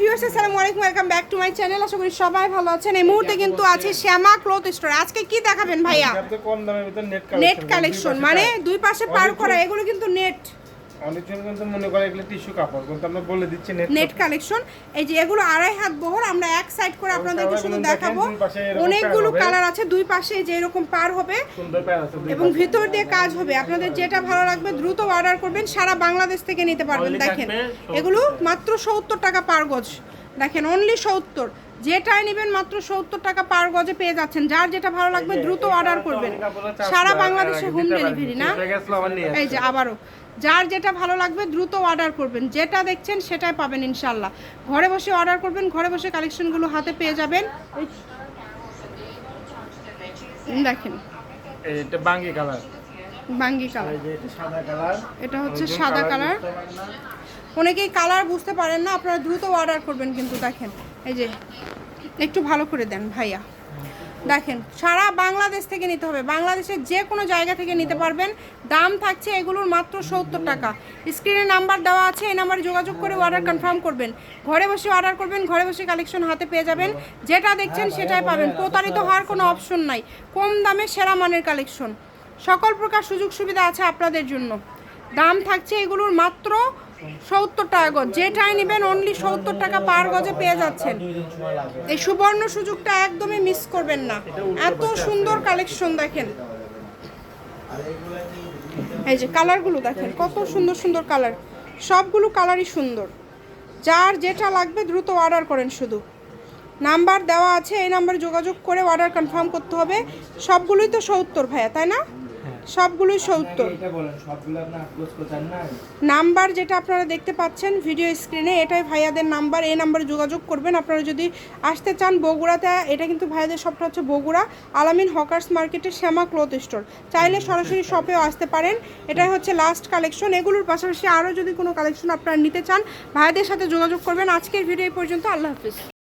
Viewers আসসালামু আলাইকুম welcome back to my channel আশা করি সবাই ভালো আছেন। এই মুহূর্তে কিন্তু আছে শ্যামা ক্লথ স্টোর আজকে কি দেখাবেন ভাইয়া? কম দামের ভিতর নেট নেট কালেকশন মানে দুই পাশে পার করা এগুলো কিন্তু নেট অনেকজন কিন্তু মনে করে এগুলো টিস্যু কাপড় কিন্তু আমরা বলে দিচ্ছি নেট নেট কালেকশন এই যে এগুলো আড়াই হাত বহর সাইড করে আপনাদেরকে শুধু দেখাবো। অনেকগুলো কালার আছে দুই পাশে যে এরকম পার হবে এবং ভিতর দিয়ে কাজ হবে। আপনাদের যেটা ভালো লাগবে দ্রুত অর্ডার করবেন সারা বাংলাদেশ থেকে নিতে পারবেন দেখেন। এগুলো মাত্র সত্তর টাকা পার গজ দেখেন অনলি সত্তর। যেটাই নেবেন মাত্র সত্তর টাকা পার গজে পেয়ে যাচ্ছেন। যার যেটা ভালো লাগবে দ্রুত অর্ডার করবেন। সারা বাংলাদেশে হোম ডেলিভারি না? এই যে আবারও। যার যেটা ভালো লাগবে দ্রুত অর্ডার করবেন। যেটা দেখছেন সেটাই পাবেন ইনশাল্লাহ ঘরে বসে অর্ডার করবেন ঘরে বসে কালেকশনগুলো হাতে পেয়ে যাবেন। দেখেন। এটা বাঙ্গি কালার বাঙ্গি কালার এটা হচ্ছে সাদা কালার অনেকেই কালার বুঝতে পারেন না আপনারা দ্রুত অর্ডার করবেন কিন্তু দেখেন। এই যে একটু ভালো করে দেন ভাইয়া। দেখেন, সারা বাংলাদেশ থেকে নিতে হবে। বাংলাদেশের যে কোনো জায়গা থেকে নিতে পারবেন। দাম থাকছে এগুলোর মাত্র সত্তর টাকা। স্ক্রিনে নাম্বার দেওয়া আছে, এই নাম্বারে যোগাযোগ করে অর্ডার কনফার্ম করবেন। ঘরে বসে অর্ডার করবেন, ঘরে বসে কালেকশন হাতে পেয়ে যাবেন। যেটা দেখছেন সেটাই পাবেন। প্রতারিত হওয়ার কোনো অপশন নাই। কম দামে সেরা মানের কালেকশন সকল প্রকার সুযোগ সুবিধা আছে আপনাদের জন্য। দাম থাকছে এগুলোর মাত্র সত্তর টাকা গজ। যেটাই নেবেন অনলি সত্তর টাকা পার গজে পেয়ে যাচ্ছেন। এই সুবর্ণ সুযোগটা একদমই মিস করবেন না। এত সুন্দর কালেকশন দেখেন। এই যে কালারগুলো দেখেন, কত সুন্দর সুন্দর কালার সবগুলো কালারই সুন্দর। যার যেটা লাগবে দ্রুত অর্ডার করেন শুধু। নাম্বার দেওয়া আছে, এই নাম্বারে যোগাযোগ করে অর্ডার কনফার্ম করতে হবে। সবগুলোই তো সত্তর ভাইয়া, তাই না? সবগুলোই সত্তর। নাম্বার যেটা আপনারা দেখতে পাচ্ছেন ভিডিও স্ক্রিনে এটাই ভাইয়াদের নাম্বার এই নাম্বারে যোগাযোগ করবেন। আপনারা যদি আসতে চান বগুড়াতে এটা কিন্তু ভাইয়াদের শপটা হচ্ছে বগুড়া আলামিন হকার্স মার্কেটের শ্যামা ক্লথ স্টোর। চাইলে সরাসরি শপেও আসতে পারেন। এটাই হচ্ছে লাস্ট কালেকশন এগুলোর পাশাপাশি আরও যদি কোনো কালেকশন আপনারা নিতে চান ভাইয়াদের সাথে যোগাযোগ করবেন। আজকের ভিডিও এই পর্যন্ত। আল্লাহ হাফিজ।